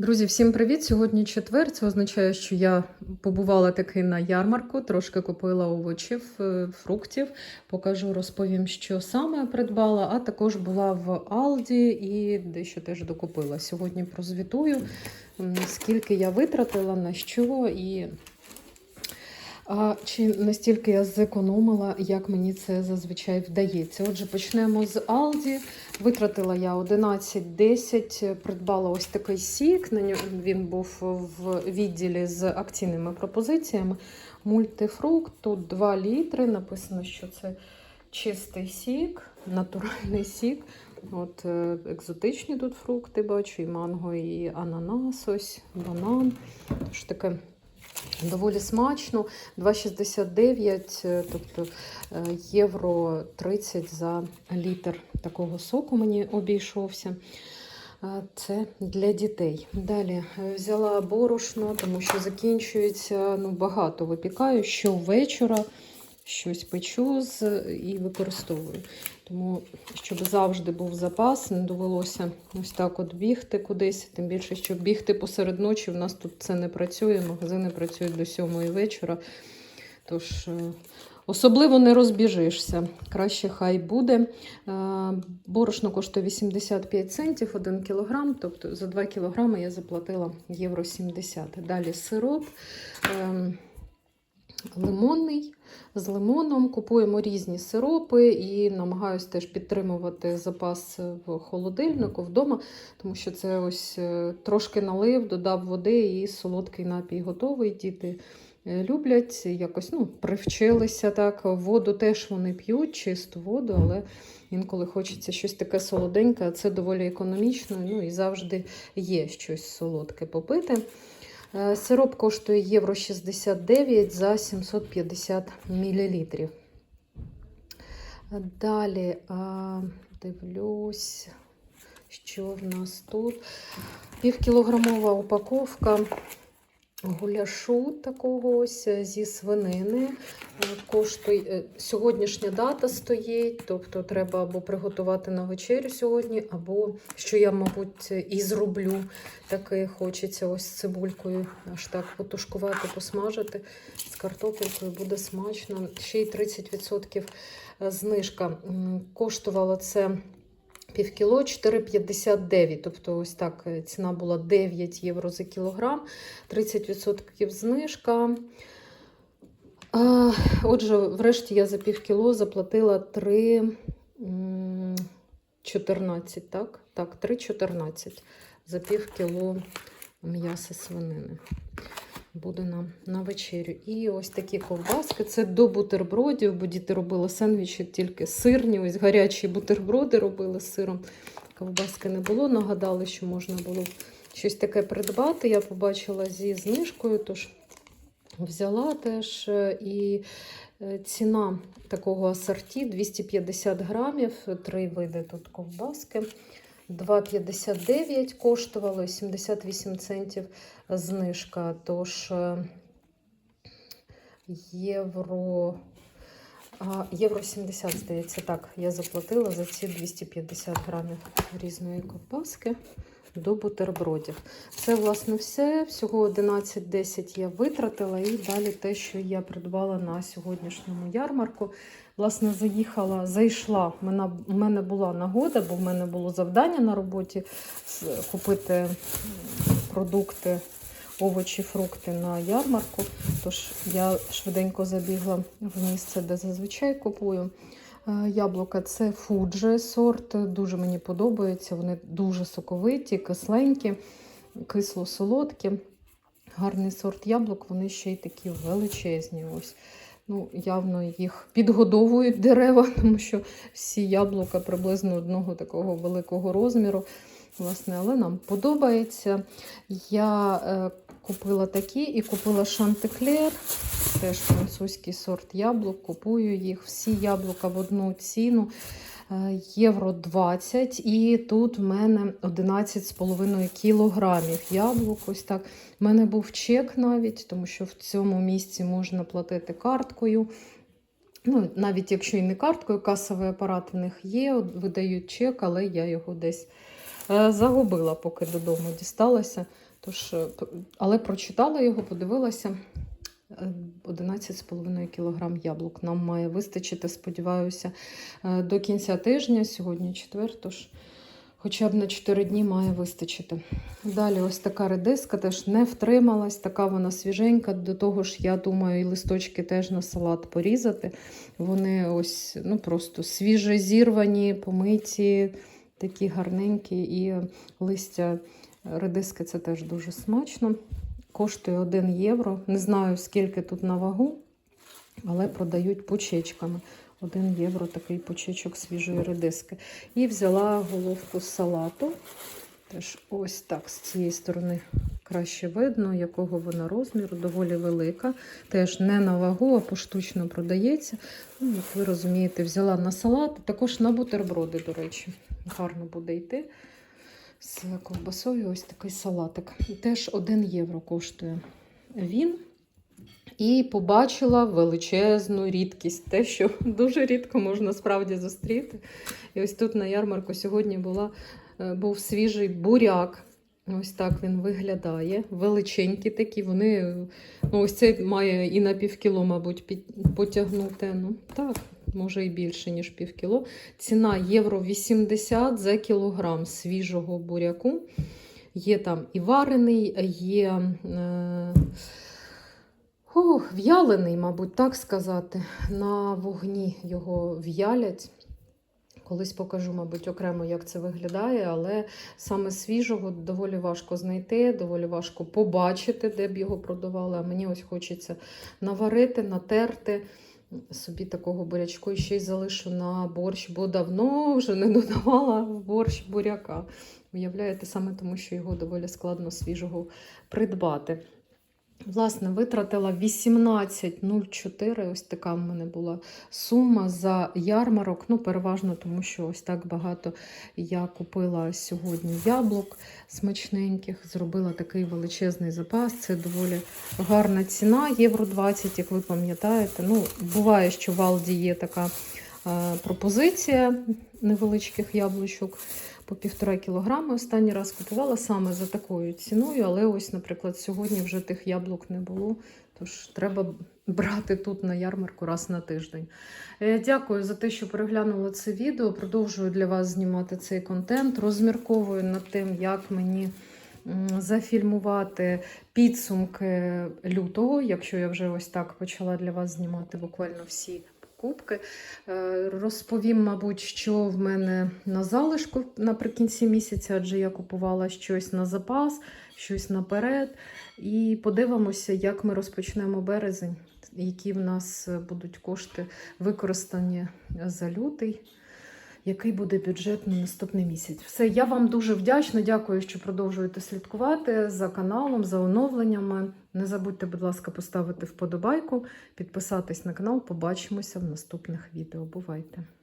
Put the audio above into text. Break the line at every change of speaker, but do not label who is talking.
Друзі, всім привіт! Сьогодні четвер. Це означає, що я побувала таки на ярмарку, трошки купила овочів, е, фруктів. Покажу, розповім, що саме придбала, а також була в Алді і дещо теж докупила. Сьогодні прозвітую, скільки я витратила, на що і. А чи настільки я зекономила, як мені це зазвичай вдається? Отже, почнемо з Алді. Витратила я 11-10, придбала ось такий сік. На ньому він був в відділі з акційними пропозиціями. Мультифрукт, тут 2 літри. Написано, що це чистий сік, натуральний сік. От е, екзотичні тут фрукти бачу, і манго, і ананас, ось, банан. Тож таке доволі смачно. 2,69, е, тобто е, євро 30 за літр такого соку мені обійшовся. Е, Це для дітей. Далі взяла борошно, тому що закінчується ну, багато випікаю щовечора, щось печу з, і використовую. Тому, щоб завжди був запас, не довелося ось так от бігти кудись. Тим більше, що бігти посеред ночі, в нас тут це не працює, магазини працюють до сьомої вечора. Тож е, особливо не розбіжишся. Краще хай буде. Е, Борошно коштує 85 центів 1 кілограм, тобто за 2 кілограми я заплатила євро 70. Далі сироп. ем, Лимонний з лимоном купуємо різні сиропи і намагаюся теж підтримувати запас в холодильнику вдома, тому що це ось е, трошки налив, додав води і солодкий напій готовий. Діти е, люблять, якось ну, привчилися так. Воду теж вони п'ють, чисту воду, але інколи хочеться щось таке солоденьке, а це доволі економічно. Ну і завжди є щось солодке попити. Е, Сироп коштує євро 69 за 750 мл. Далі дивлюсь, що в нас тут. Півкілограмова упаковка гуляшу такого ось зі свинини. Е, Коштує е, сьогоднішня дата стоїть, тобто треба або приготувати на вечерю сьогодні, або що я, мабуть, і зроблю. Таке хочеться ось цибулькою аж так потушкувати, посмажити з картопелькою, буде смачно. Ще й 30% знижка. М, Коштувало це півкіло 4,59. Тобто, ось так е, ціна була 9 євро за кілограм, 30% знижка. Отже, врешті я за півкіло заплатила 3,14, так? Так, 3,14 за півкіло м'яса свинини. Буде нам на вечерю. І ось такі ковбаски. Це до бутербродів, бо діти робили сендвічі тільки сирні. Ось гарячі бутерброди робили з сиром. Ковбаски не було. Нагадали, що можна було щось таке придбати. Я побачила зі знижкою, тож взяла теж. І е, ціна такого асорті 250 грамів, три види тут ковбаски. 2,59 коштувало, 78 центів знижка. Тож е, євро, євро 70, здається, так, я заплатила за ці 250 грамів різної ковбаски до бутербродів. Це, власне, все. Всього 11-10 я витратила, і далі те, що я придбала на сьогоднішньому ярмарку. Власне, заїхала, зайшла. У мене, була нагода, бо в мене було завдання на роботі купити продукти, овочі, фрукти на ярмарку. Тож я швиденько забігла в місце, де зазвичай купую. Е, Яблука це фуджи сорт. Дуже мені подобається. Вони дуже соковиті, кисленькі, кисло-солодкі. Гарний сорт яблук, вони ще й такі величезні. Ось. Ну, явно їх підгодовують дерева, тому що всі яблука приблизно одного такого великого розміру. Власне, але нам подобається. Я е, купила такі і купила шантеклер, теж французький сорт яблук. Купую їх. Всі яблука в одну ціну. Е, Євро 20, і тут в мене 11,5 кілограмів яблук. Ось так. У мене був чек навіть, тому що в цьому місці можна платити карткою. Ну, навіть якщо і не карткою, касовий апарат в них є, видають чек, але я його десь Е, Загубила, поки додому дісталася. Тож, е, але прочитала його, подивилася. Е, 11,5 кг яблук нам має вистачити, сподіваюся, е, до кінця тижня. Сьогодні четвер, тож хоча б на 4 дні має вистачити. Далі ось така редиска теж не втрималась, така вона свіженька. До того ж, я думаю, і листочки теж на салат порізати. Вони ось ну, просто свіже зірвані, помиті, такі гарненькі, і листя редиски це теж дуже смачно. Коштує 1 євро. Не знаю, скільки тут на вагу, але продають пучечками. 1 євро такий пучечок свіжої редиски. І взяла головку салату. Теж ось так з цієї сторони краще видно, якого вона розміру, доволі велика. Теж не на вагу, а поштучно продається. Ну, як ви розумієте, взяла на салат, також на бутерброди, до речі. Гарно буде йти. З ковбасою ось такий салатик. Теж 1 євро коштує він. І побачила величезну рідкість, те, що дуже рідко можна справді зустріти. І ось тут на ярмарку сьогодні була, е, був свіжий буряк. Ось так він виглядає. Величенькі такі. Вони, ну ось цей має і на півкіло, мабуть, під, потягнути. Ну, так, може і більше, ніж півкіло. Ціна євро 80 за кілограм свіжого буряку. Є там і варений, є. Е, Ух, в'ялений, мабуть, так сказати. На вогні його в'ялять. Колись покажу, мабуть, окремо, як це виглядає, але саме свіжого доволі важко знайти, доволі важко побачити, де б його продавали. А мені ось хочеться наварити, натерти собі такого бурячку і ще й залишу на борщ, бо давно вже не додавала в борщ буряка. Уявляєте, саме тому, що його доволі складно свіжого придбати. Власне, витратила 18,04. Ось така в мене була сума за ярмарок. Ну, переважно, тому що ось так багато я купила сьогодні яблук смачненьких. Зробила такий величезний запас. Це доволі гарна ціна. Євро 20, як ви пам'ятаєте. Ну, буває, що в Алді є така е, пропозиція невеличких яблучок по півтора кілограми. Останній раз купувала саме за такою ціною, але ось, наприклад, сьогодні вже тих яблук не було. Тож треба брати тут на ярмарку раз на тиждень. Е, Дякую за те, що переглянули це відео. Продовжую для вас знімати цей контент. Розмірковую над тим, як мені зафільмувати підсумки лютого, якщо я вже ось так почала для вас знімати буквально всі покупки. Е, Розповім, мабуть, що в мене на залишку наприкінці місяця, адже я купувала щось на запас, щось наперед. І подивимося, як ми розпочнемо березень, які в нас будуть кошти використані за лютий. Який буде бюджет на наступний місяць? Все, я вам дуже вдячна. Дякую, що продовжуєте слідкувати за каналом, за оновленнями. Не забудьте, будь ласка, поставити вподобайку, підписатись на канал. Побачимося в наступних відео. Бувайте!